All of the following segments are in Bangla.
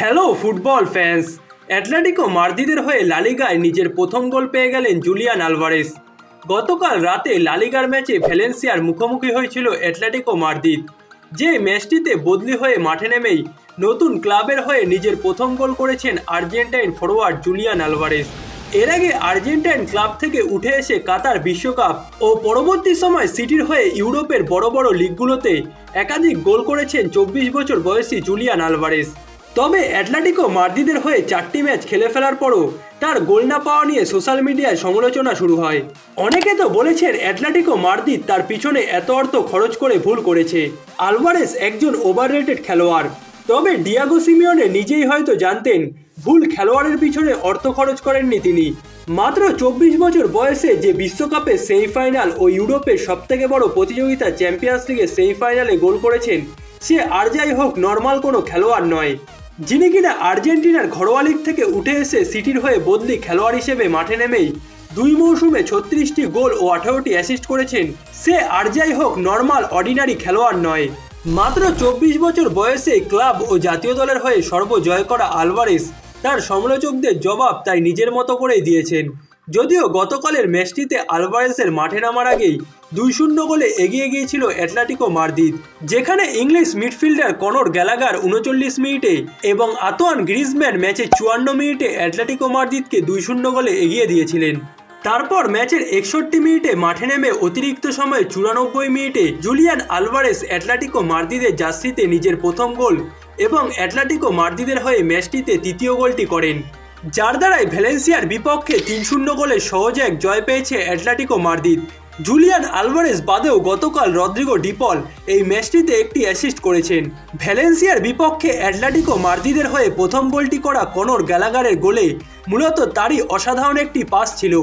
হ্যালো ফুটবল ফ্যান্স অ্যাটলেটিকো মার্দিদের হয়ে লালিগায় নিজের প্রথম গোল পেয়ে গেলেন জুলিয়ান আলভারেস গতকাল রাতে লালিগার ম্যাচে ভ্যালেন্সিয়ার মুখোমুখি হয়েছিল অ্যাটলেটিকো মার্দিদ যে ম্যাচটিতে বদলি হয়ে মাঠে নেমেই নতুন ক্লাবের হয়ে নিজের প্রথম গোল করেছেন আর্জেন্টাইন ফরোয়ার্ড জুলিয়ান আলভারেস এর আগে আর্জেন্টাইন ক্লাব থেকে উঠে এসে কাতার বিশ্বকাপ ও পরবর্তী সময় সিটির হয়ে ইউরোপের বড় বড় লিগগুলোতে একাধিক গোল করেছেন চব্বিশ বছর বয়সী জুলিয়ান আলভারেস তবে অ্যাটলেটিকো মার্দিদের হয়ে চারটি ম্যাচ খেলে ফেলার পরও তার গোল না পাওয়া নিয়ে সোশ্যাল মিডিয়ায় সমালোচনা শুরু হয়। অনেকে তো বলেছেন অ্যাটলেটিকো মার্দিদ তার পিছনে এত অর্থ খরচ করে ভুল করেছে। আলভারেস একজন ওভাররেটেড খেলোয়াড়। তবে ডিয়াগো সিমিওনে নিজেই হয়তো জানতেন ভুল খেলোয়াড়ের পিছনে অর্থ খরচ করেননি তিনি। মাত্র চব্বিশ বছর বয়সে যে বিশ্বকাপে সেমিফাইনাল ও ইউরোপের সবথেকে বড় প্রতিযোগিতা চ্যাম্পিয়ন্স লিগের সেমিফাইনালে গোল করেছেন, সে আর যাই হোক নর্মাল কোনো খেলোয়াড় নয়। যিনি কিনা আর্জেন্টিনার ঘরোয়া লিগ থেকে উঠে এসে সিটির হয়ে বদলি খেলোয়াড় হিসেবে মাঠে নেমেই দুই মৌসুমে ছত্রিশটি গোল ও আঠারোটি অ্যাসিস্ট করেছেন, সে আর যাই হোক নর্মাল, অর্ডিনারি খেলোয়াড় নয়। মাত্র চব্বিশ বছর বয়সে ক্লাব ও জাতীয় দলের হয়ে সর্বজয় করা আলভারেস তার সমালোচকদের জবাব তাই নিজের মতো করেই দিয়েছেন। যদিও গতকালের ম্যাচটিতে আলভারেসের মাঠে নামার আগেই দুই শূন্য গোলে এগিয়ে গিয়েছিল অ্যাটলেটিকো মার্দিদ যেখানে ইংলিশ মিডফিল্ডার কনর গ্যালাগার উনচল্লিশ মিনিটে এবং আতোয়ান গ্রিজম্যান ম্যাচে চুয়ান্ন মিনিটে অ্যাটলেটিকো মার্দিদকে দুই শূন্য গোলে এগিয়ে দিয়েছিলেন। তারপর ম্যাচের একষট্টি মিনিটে মাঠে নেমে অতিরিক্ত সময়ে চুরানব্বই মিনিটে জুলিয়ান আলভারেস অ্যাটলেটিকো মার্দিদের জার্সিতে নিজের প্রথম গোল এবং অ্যাটলেটিকো মার্দিদের হয়ে ম্যাচটিতে তৃতীয় গোলটি করেন। যার দ্বারাই ভ্যালেন্সিয়ার বিপক্ষে তিন শূন্য গোলে সহজে এক জয় পেয়েছে অ্যাটলেটিকো মার্দিদ জুলিয়ান আলভারেস বাদেও গতকাল রদ্রিগো ডিপল এই ম্যাচটিতে একটি অ্যাসিস্ট করেছেন। ভ্যালেন্সিয়ার বিপক্ষে অ্যাটলেটিকো মার্দিদের হয়ে প্রথম গোলটি করা কনর গ্যালাগারের গোলে মূলত তারই অসাধারণ একটি পাস ছিল।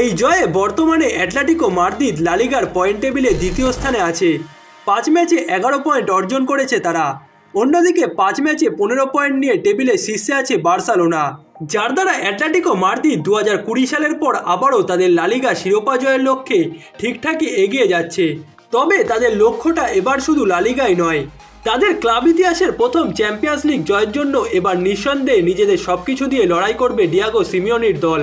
এই জয়ে বর্তমানে অ্যাটলেটিকো মার্দিদ লালিগার পয়েন্ট টেবিলে দ্বিতীয় স্থানে আছে। পাঁচ ম্যাচে এগারো পয়েন্ট অর্জন করেছে তারা। অন্যদিকে পাঁচ ম্যাচে পনেরো পয়েন্ট নিয়ে টেবিলে শীর্ষে আছে বার্সেলোনা। যার দ্বারা অ্যাটলেটিকো মার্দিদ দু হাজার কুড়ি সালের পর আবারও তাদের লালিগা শিরোপা জয়ের লক্ষ্যে ঠিকঠাকই এগিয়ে যাচ্ছে। তবে তাদের লক্ষ্যটা এবার শুধু লালিগাই নয়, তাদের ক্লাব ইতিহাসের প্রথম চ্যাম্পিয়ন্স লিগ জয়ের জন্য এবার নিঃসন্দেহে নিজেদের সবকিছু দিয়ে লড়াই করবে ডিয়াগো সিমিওনির দল।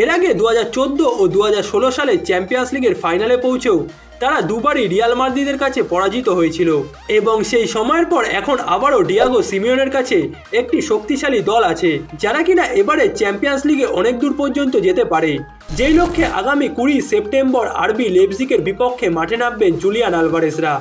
এর আগে দু হাজার চোদ্দ ও দু হাজার ষোলো সালে চ্যাম্পিয়ন্স লিগের ফাইনালে পৌঁছেও তারা দুবারই রিয়াল মাদ্রিদের কাছে পরাজিত হয়েছিল এবং সেই সময়ের পর এখন আবারও ডিয়াগো সিমিওনের কাছে একটি শক্তিশালী দল আছে, যারা কিনা এবারে চ্যাম্পিয়ন্স লিগে অনেক দূর পর্যন্ত যেতে পারে। যেই লক্ষ্যে আগামী কুড়ি সেপ্টেম্বর আরবি লেপজিকের বিপক্ষে মাঠে নামবেন জুলিয়ান আলভারেসরা।